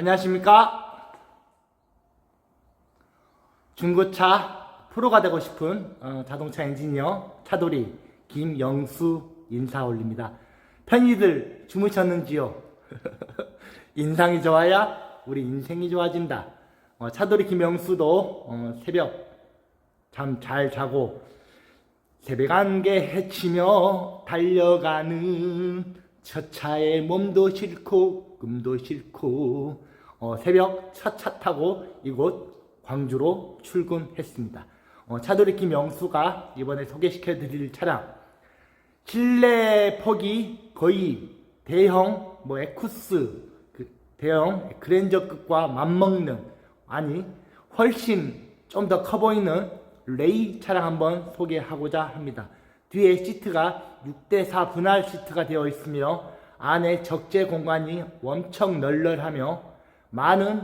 안녕하십니까? 중고차 프로가 되고 싶은 어, 자동차 엔지니어 차돌이 김영수 인사 올립니다. 편히들 주무셨는지요? 인상이 좋아야 우리 인생이 좋아진다. 어, 차돌이 김영수도 어, 새벽 잠 잘 자고 새벽 안개 헤치며 달려가는 첫 차에 몸도 싫고 꿈도 싫고 어, 새벽 첫차 타고 이곳 광주로 출근했습니다. 어, 차돌이 김영수가 이번에 소개시켜 드릴 차량 실내 폭이 거의 대형 뭐 에쿠스 그 대형 그랜저급과 맞먹는 아니 훨씬 좀 더 커 보이는 레이 차량 한번 소개하고자 합니다. 뒤에 시트가 6대4 분할 시트가 되어 있으며 안에 적재 공간이 엄청 널널하며 많은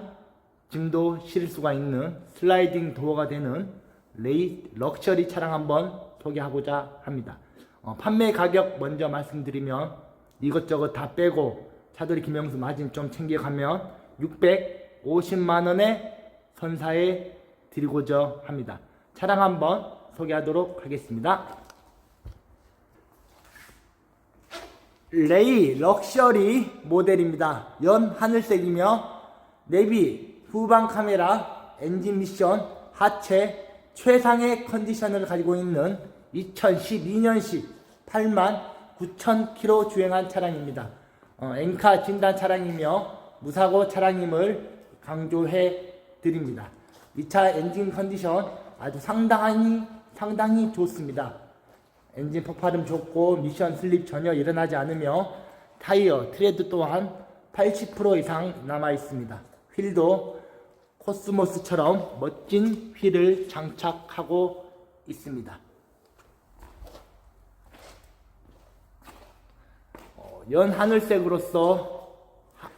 짐도 실을 수가 있는 슬라이딩 도어가 되는 레이 럭셔리 차량 한번 소개하고자 합니다. 어, 판매 가격 먼저 말씀드리면 이것저것 다 빼고 차돌이 김영수 마진 좀 챙겨가면 650만 원에 선사해 드리고자 합니다. 차량 한번 소개하도록 하겠습니다. 레이 럭셔리 모델입니다. 연 하늘색이며 내비 후방 카메라 엔진 미션 하체 최상의 컨디션을 가지고 있는 2012년식 8만 9천 킬로 주행한 차량입니다. 어, 엔카 진단 차량이며 무사고 차량임을 강조해 드립니다. 이 차 엔진 컨디션 아주 상당히 상당히 좋습니다. 엔진 폭발음 좋고 미션 슬립 전혀 일어나지 않으며 타이어 트레드 또한 80% 이상 남아 있습니다. 휠도 코스모스처럼 멋진 휠을 장착하고 있습니다. 어, 연 하늘색으로서 하-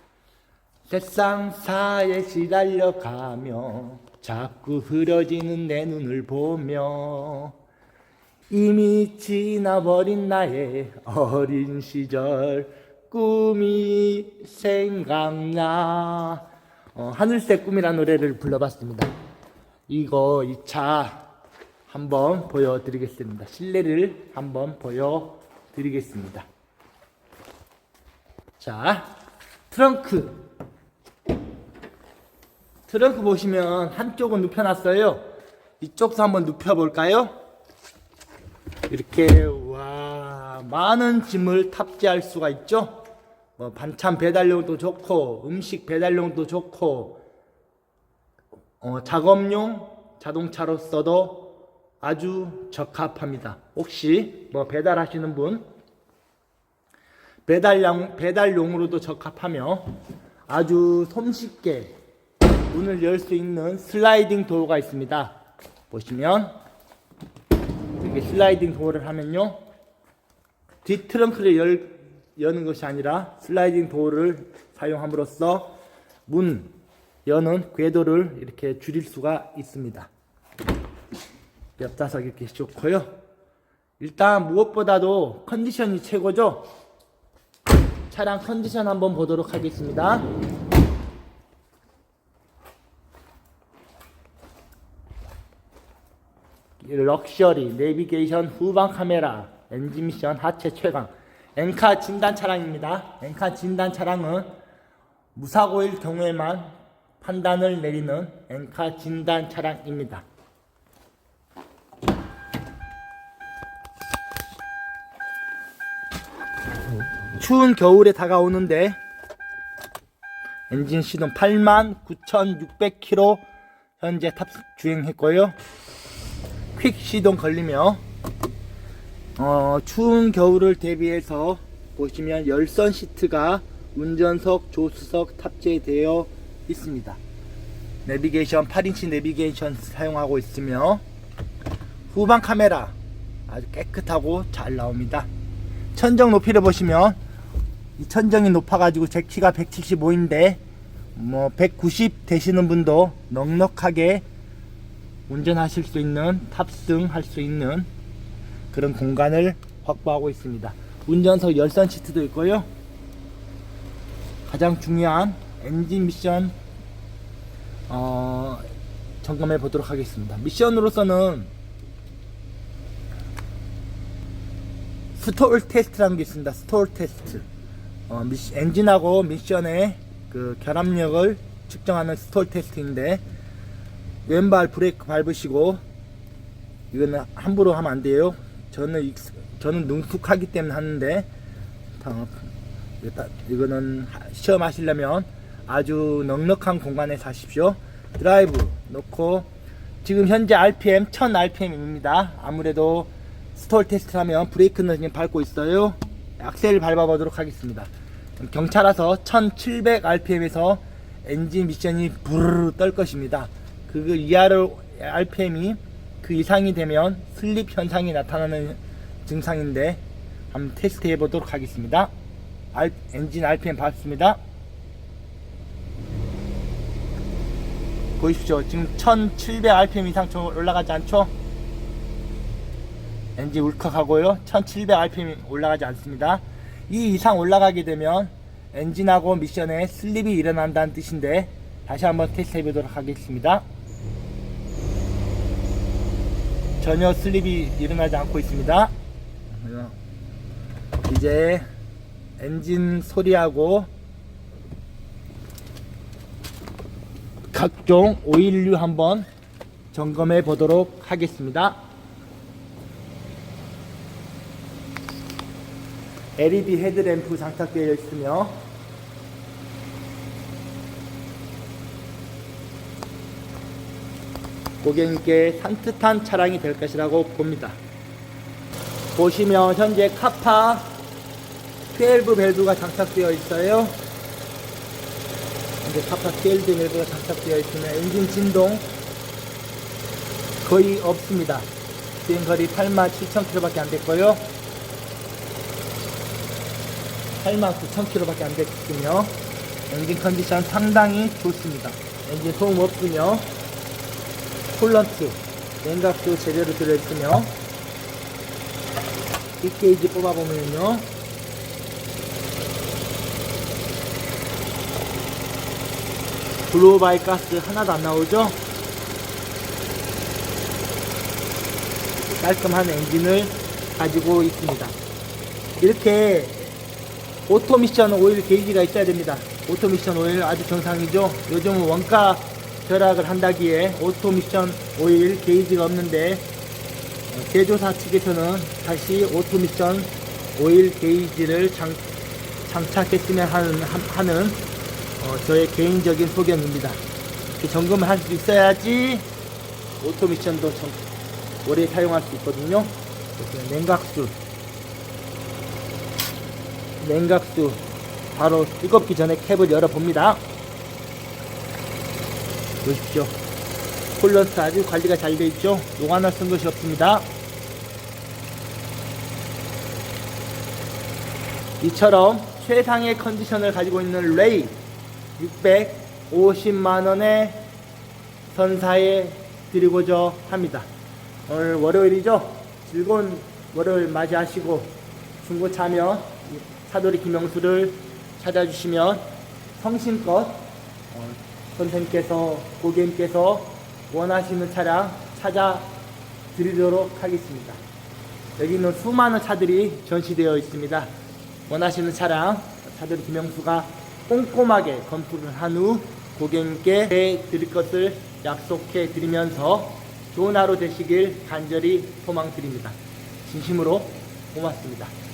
세상 사에 시달려가며 자꾸 흐려지는 내 눈을 보며 이미 지나버린 나의 어린 시절 꿈이 생각나 어, 하늘색 꿈이라는 노래를 불러봤습니다. 이거 이차 한번 보여드리겠습니다. 실내를 한번 보여드리겠습니다. 자 트렁크. 트렁크 보시면 한쪽은 눕혀놨어요. 이쪽도 한번 눕혀볼까요? 이렇게 와 많은 짐을 탑재할 수가 있죠. 뭐 반찬 배달용도 좋고 음식 배달용도 좋고 어, 작업용 자동차로서도 아주 적합합니다. 혹시 뭐 배달하시는 분 배달용 배달용으로도 적합하며 아주 손쉽게 문을 열 수 있는 슬라이딩 도어가 있습니다. 보시면 이렇게 슬라이딩 도어를 하면요 뒷 트렁크를 열, 여는 것이 아니라 슬라이딩 도어를 사용함으로써 문 여는 궤도를 이렇게 줄일 수가 있습니다. 옆좌석 이렇게 좋고요. 일단 무엇보다도 컨디션이 최고죠? 차량 컨디션 한번 보도록 하겠습니다. 럭셔리, 내비게이션, 후방 카메라, 엔진 미션, 하체 최강. 엔카 진단 차량입니다. 엔카 진단 차량은 무사고일 경우에만 판단을 내리는 엔카 진단 차량입니다. 추운 겨울에 다가오는데 엔진 시동 89,600km 현재 탑 주행했고요. 퀵 시동 걸리며 어, 추운 겨울을 대비해서 보시면 열선 시트가 운전석, 조수석 탑재되어 있습니다. 내비게이션 8인치 내비게이션 사용하고 있으며 후방 카메라 아주 깨끗하고 잘 나옵니다. 천정 높이를 보시면 이 천정이 높아가지고 제 키가 175인데 뭐 190 되시는 분도 넉넉하게 운전하실 수 있는 탑승할 수 있는 그런 공간을 확보하고 있습니다. 운전석 열선 시트도 있고요. 가장 중요한 엔진 미션 어, 점검해 보도록 하겠습니다. 미션으로서는 스톨 테스트라는 게 있습니다. 스톨 테스트. 어, 미시- 엔진하고 미션의 그 결합력을 측정하는 스톨 테스트인데 왼발 브레이크 밟으시고 이거는 함부로 하면 안 돼요. 저는 익- 저는 능숙하기 때문에 하는데 이거는 하- 시험하시려면 아주 넉넉한 공간에서 하십시오. 드라이브 놓고 지금 현재 RPM 1000 RPM입니다. 아무래도 스톨 테스트 하면 브레이크는 지금 밟고 있어요. 악셀 밟아보도록 하겠습니다. 경차라서 1700 RPM에서 엔진 미션이 부르르 떨 것입니다. 그 이하로 RPM이 그 이상이 되면 슬립 현상이 나타나는 증상인데 한번 테스트 해보도록 하겠습니다. 알- 엔진 RPM 밟습니다. 보십시오. 지금 1700 RPM 이상 좀 올라가지 않죠? 엔진 울컥하고요. 1700 RPM 올라가지 않습니다. 이 이상 올라가게 되면 엔진하고 미션에 슬립이 일어난다는 뜻인데 다시 한번 테스트 해보도록 하겠습니다. 전혀 슬립이 일어나지 않고 있습니다. 이제 엔진 소리하고 각종 오일류 한번 점검해 보도록 하겠습니다. LED 헤드램프 장착되어 있으며 고객님께 산뜻한 차량이 될 것이라고 봅니다. 보시면 현재 카파 12 밸브가 장착되어 있어요. 현재 카파 12 밸브가 장착되어 있으면 엔진 진동 거의 없습니다. 주행 거리 87,000km밖에 안 됐고요. 89,000km밖에 안 됐으며 엔진 컨디션 상당히 좋습니다. 엔진 소음 없으며 콜런트 냉각수 제대로 들어있으며 뒷게이지 뽑아보면요. 블루바이 가스 하나도 안 나오죠? 깔끔한 엔진을 가지고 있습니다. 이렇게 오토미션 오일 게이지가 있어야 됩니다. 오토미션 오일 아주 정상이죠? 요즘은 원가 절약을 한다기에 오토미션 오일 게이지가 없는데 어, 제조사 측에서는 다시 오토미션 오일 게이지를 장, 장착했으면 하는, 하- 하는 어, 저의 개인적인 소견입니다. 점검을 할 수 있어야지 오토미션도 참 오래 사용할 수 있거든요. 냉각수, 냉각수 바로 뜨겁기 전에 캡을 열어봅니다. 보십시오. 콜런트 아주 관리가 잘 되어 있죠. 용 하나 쓴 것이 없습니다. 이처럼 최상의 컨디션을 가지고 있는 레이 650만원에 선사해 드리고자 합니다. 오늘 월요일이죠. 즐거운 월요일 맞이하시고 중고차면 사도리 김영수를 찾아주시면 성심껏 어, 선생님께서 고객님께서 원하시는 차량 찾아 드리도록 하겠습니다. 여기는 수많은 차들이 전시되어 있습니다. 원하시는 차량 차들 김영수가 꼼꼼하게 검토를 한 후 고객님께 드릴 것을 약속해 드리면서 좋은 하루 되시길 간절히 소망드립니다. 진심으로 고맙습니다.